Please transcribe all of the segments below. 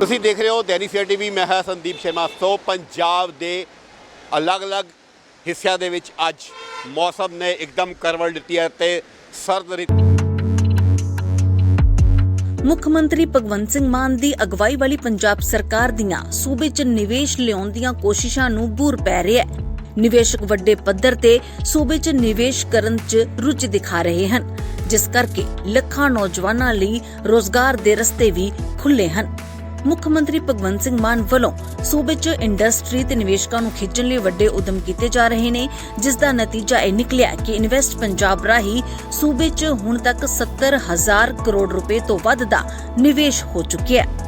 ਤੁਸੀਂ ਦੇਖ ਰਹੇ ਹੋ ਦੈਨਿਕ ਸਵੇਰਾ ਟੀਵੀ, ਮੈਂ ਹਾਂ ਸੰਦੀਪ ਸ਼ਰਮਾ। ਸੋ ਪੰਜਾਬ ਦੇ ਅਲੱਗ-ਅਲੱਗ ਹਿੱਸਿਆਂ ਦੇ ਵਿੱਚ ਅੱਜ ਮੌਸਮ ਨੇ ਇੱਕਦਮ ਕਰਵਟ ਦਿੱਤੀ ਹੈ ਤੇ ਸਰਦ ਰਿਤ ਮੁੱਖ ਮੰਤਰੀ ਭਗਵੰਤ ਸਿੰਘ ਮਾਨ ਦੀ ਅਗਵਾਈ ਵਾਲੀ ਪੰਜਾਬ ਸਰਕਾਰ ਦੀਆਂ ਸੂਬੇ 'ਚ ਨਿਵੇਸ਼ ਲਿਆਉਣ ਦੀਆਂ ਕੋਸ਼ਿਸ਼ਾਂ ਨੂੰ ਬੂਰ ਪੈ ਰਿਹਾ ਹੈ। ਨਿਵੇਸ਼ਕ ਵੱਡੇ ਪੱਧਰ ਤੇ ਸੂਬੇ 'ਚ ਨਿਵੇਸ਼ ਕਰਨ 'ਚ ਰੁਚੀ ਦਿਖਾ ਰਹੇ ਹਨ, ਜਿਸ ਕਰਕੇ ਲੱਖਾਂ ਨੌਜਵਾਨਾਂ ਲਈ ਰੋਜ਼ਗਾਰ ਦੇ ਰਸਤੇ ਵੀ ਖੁੱਲੇ ਹਨ। ਮੁੱਖ ਮੰਤਰੀ ਭਗਵੰਤ ਸਿੰਘ ਮਾਨ ਵੱਲੋਂ ਸੂਬੇ 'ਚ ਇੰਡਸਟਰੀ ਤੇ ਨਿਵੇਸ਼ਕਾਂ ਨੂੰ ਖਿੱਚਣ ਲਈ ਵੱਡੇ ਉਦਮ ਕੀਤੇ ਜਾ ਰਹੇ ਨੇ, ਜਿਸ ਦਾ ਨਤੀਜਾ ਇਹ ਨਿਕਲਿਆ ਕਿ ਇਨਵੈਸਟ ਪੰਜਾਬ ਰਾਹੀਂ ਸੂਬੇ 'ਚ ਹੁਣ ਤੱਕ 70000 ਕਰੋੜ ਰੁਪਏ ਤੋਂ ਵੱਧ ਦਾ ਨਿਵੇਸ਼ ਹੋ ਚੁੱਕਿਆ ਹੈ।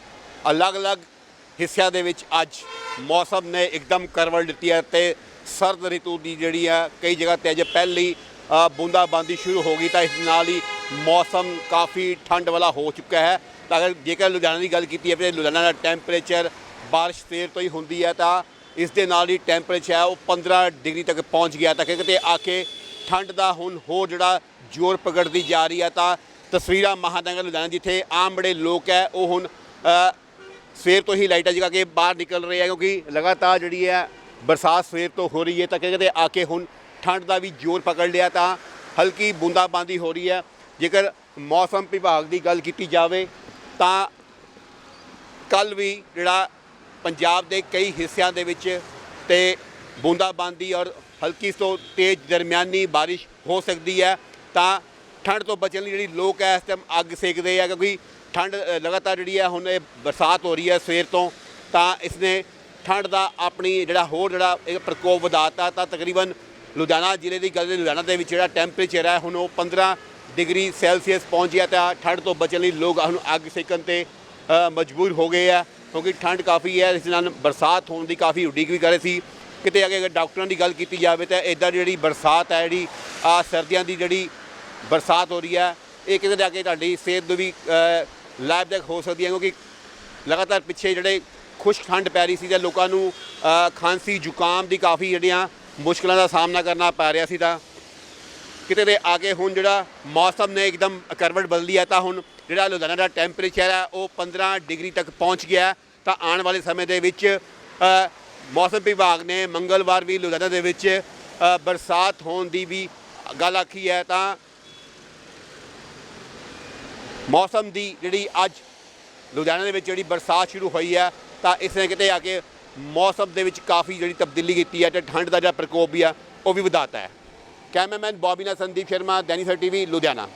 ਅਲੱਗ-ਅਲੱਗ ਹਿੱਸਿਆਂ ਦੇ ਵਿੱਚ ਅੱਜ ਮੌਸਮ ਨੇ ਇੱਕਦਮ ਕਰਵਲ ਦਿੱਤੀ ਹੈ ਤੇ ਸਰਦ ਰਿਤੂ ਦੀ ਜਿਹੜੀ ਆ ਕਈ ਜਗ੍ਹਾ ਤੇ ਅਜੇ ਪਹਿਲੀ ਅ, ਬੂੰਦਾਬਾਂਦੀ ਸ਼ੁਰੂ ਹੋ ਗਈ ਤਾਂ ਇਸ ਨਾਲ ਹੀ ਮੌਸਮ ਕਾਫੀ ਠੰਡ ਵਾਲਾ ਹੋ ਚੁੱਕਾ ਹੈ। ਤਾਂ ਅਗਰ ਜੇਕਰ ਲੁਧਿਆਣਾ ਦੀ ਗੱਲ ਕੀਤੀ ਜਾਵੇ ਲੁਧਿਆਣਾ ਦਾ ਟੈਂਪਰੇਚਰ ਬਾਰਿਸ਼ ਸਵੇਰ ਤੋਂ ਹੀ ਹੁੰਦੀ ਹੈ ਤਾਂ ਇਸ ਦੇ ਨਾਲ ਹੀ ਟੈਂਪਰੇਚਰ ਹੈ ਉਹ 15 ਡਿਗਰੀ ਤੱਕ ਪਹੁੰਚ ਗਿਆ ਤਾਂ ਕਿਤੇ ਆ ਕੇ ਠੰਡ ਦਾ ਹੁਣ ਹੋਰ ਜਿਹੜਾ ਜ਼ੋਰ ਪਕੜਦੀ ਜਾ ਰਹੀ ਹੈ ਤਾਂ ਤਸਵੀਰਾਂ ਮਹਾਨਗਰ ਲੁਧਿਆਣਾ ਜਿੱਥੇ ਆਮ ਬੜੇ ਲੋਕ ਹੈ ਉਹ ਹੁਣ ਸਵੇਰ ਤੋਂ ਹੀ ਲਾਈਟਾਂ ਜਗਾ ਕੇ ਬਾਹਰ ਨਿਕਲ ਰਹੇ ਆ, ਕਿਉਂਕਿ ਲਗਾਤਾਰ ਜਿਹੜੀ ਹੈ ਬਰਸਾਤ ਸਵੇਰ ਤੋਂ ਹੋ ਰਹੀ ਹੈ, ਤਾਂ ਕਹਿੰਦੇ ਆ ਕੇ ਹੁਣ ਠੰਡ ਦਾ ਵੀ ਜ਼ੋਰ ਪਕੜ ਲਿਆ, ਤਾਂ ਹਲਕੀ ਬੂੰਦਾਬਾਂਦੀ ਹੋ ਰਹੀ ਹੈ। ਜੇਕਰ ਮੌਸਮ ਵਿਭਾਗ ਦੀ ਗੱਲ ਕੀਤੀ ਜਾਵੇ, ਤਾਂ ਕੱਲ ਵੀ ਜਿਹੜਾ ਪੰਜਾਬ ਦੇ ਕਈ ਹਿੱਸਿਆਂ ਦੇ ਵਿੱਚ ਤੇ ਬੂੰਦਾਬਾਂਦੀ ਔਰ ਹਲਕੀ ਤੋਂ ਤੇਜ਼ ਦਰਮਿਆਨੀ ਬਾਰਿਸ਼ ਹੋ ਸਕਦੀ ਹੈ, ਤਾਂ ਠੰਡ ਤੋਂ ਬਚਣ ਲਈ ਜਿਹੜੀ ਲੋਕ ਹੈ ਇਸ ਟਾਈਮ ਅੱਗ ਸੇਕਦੇ ਆ, ਕਿਉਂਕਿ ਠੰਡ ਲਗਾਤਾਰ ਜਿਹੜੀ ਹੈ ਹੁਣ ਇਹ ਬਰਸਾਤ ਹੋ ਰਹੀ ਹੈ ਸਵੇਰ ਤੋਂ, ਤਾਂ ਇਸਨੇ ਠੰਡ ਦਾ ਆਪਣੀ ਜਿਹੜਾ ਹੋਰ ਜਿਹੜਾ ਇਹ ਪ੍ਰਕੋਪ ਵਧਾਤਾ, ਤਾਂ ਤਕਰੀਬਨ ਲੁਧਿਆਣਾ ਜ਼ਿਲ੍ਹੇ ਦੀ ਗੱਲ ਲੁਧਿਆਣਾ ਦੇ ਵਿੱਚ ਜਿਹੜਾ ਟੈਂਪਰੇਚਰ ਹੈ ਹੁਣ ਉਹ 15 ਡਿਗਰੀ ਸੈਲਸੀਅਸ ਪਹੁੰਚ ਗਿਆ, ਤਾਂ ਠੰਡ ਤੋਂ ਬਚਣ ਲਈ ਲੋਕ ਹੁਣ ਅੱਗ ਸੇਕਣ ਤੇ ਮਜਬੂਰ ਹੋ ਗਏ ਆ, ਕਿਉਂਕਿ ਠੰਡ ਕਾਫੀ ਹੈ, ਇਸ ਨਾਲ ਬਰਸਾਤ ਹੋਣ ਦੀ ਕਾਫੀ ਉਡੀਕ ਵੀ ਕਰ ਰਹੇ ਸੀ। ਕਿਤੇ ਅਗੇ ਅਗਰ ਡਾਕਟਰਾਂ ਦੀ ਗੱਲ ਕੀਤੀ ਜਾਵੇ, ਤਾਂ ਇਦਾਂ ਜਿਹੜੀ ਬਰਸਾਤ ਹੈ, ਜਿਹੜੀ ਆ ਸਰਦੀਆਂ ਦੀ ਜਿਹੜੀ ਬਰਸਾਤ ਹੋ ਰਹੀ ਹੈ ਇਹ ਕਿਤੇ ਜਾ ਕੇ ਤੁਹਾਡੀ ਸਿਹਤ ਨੂੰ ਵੀ ਲਾਭਦਾਇਕ ਹੋ ਸਕਦੀ ਹੈ, ਕਿਉਂਕਿ ਲਗਾਤਾਰ ਪਿੱਛੇ ਜਿਹੜੇ ਖੁਸ਼ਕ ਠੰਡ ਪੈ ਰਹੀ ਸੀ ਤੇ ਲੋਕਾਂ ਨੂੰ ਖਾਂਸੀ, ਜ਼ੁਕਾਮ ਦੀ ਕਾਫੀ ਜਿਹੜੀਆਂ ਮੁਸ਼ਕਲਾਂ ਦਾ ਸਾਹਮਣਾ ਕਰਨਾ ਪੈ ਰਿਹਾ ਸੀ ਤਾਂ ਕਿਤੇ ਦੇ ਆਗੇ ਹੁਣ ਜਿਹੜਾ ਮੌਸਮ ਨੇ ਇੱਕਦਮ ਕਰਵਟ ਬਦਲੀ ਹੈ ਤਾਂ ਹੁਣ ਜਿਹੜਾ ਲੁਧਿਆਣਾ ਦਾ ਟੈਂਪਰੇਚਰ ਹੈ, ਉਹ 15 ਡਿਗਰੀ ਤੱਕ ਪਹੁੰਚ ਗਿਆ ਤਾਂ ਆਉਣ ਵਾਲੇ ਸਮੇਂ ਦੇ ਵਿੱਚ ਮੌਸਮ ਵਿਭਾਗ ਨੇ ਮੰਗਲਵਾਰ ਵੀ ਲੁਧਿਆਣਾ ਦੇ ਵਿੱਚ ਬਰਸਾਤ ਹੋਣ ਦੀ ਵੀ ਗੱਲ ਆਖੀ ਹੈ ਤਾਂ ਮੌਸਮ ਦੀ ਜਿਹੜੀ ਅੱਜ ਲੁਧਿਆਣਾ ਦੇ ਵਿੱਚ ਜਿਹੜੀ ਬਰਸਾਤ ਸ਼ੁਰੂ ਹੋਈ ਹੈ, ਤਾਂ ਇਸ ਨੇ ਕਿਤੇ ਆ ਕੇ ਮੌਸਮ ਦੇ ਵਿੱਚ ਕਾਫੀ ਜਿਹੜੀ ਤਬਦੀਲੀ ਕੀਤੀ ਹੈ ਤੇ ਠੰਡ ਦਾ ਜਿਹੜਾ ਪ੍ਰਕੋਪ ਵੀ ਆ, ਉਹ ਵੀ ਵਧਾਤਾ ਹੈ। ਕੈਮਰਾਮੈਨ ਬੌਬੀ ਨਾਲ ਸੰਦੀਪ ਸ਼ਰਮਾ ਦੈਨੀ ਸਰ ਟੀਵੀ, ਲੁਧਿਆਣਾ।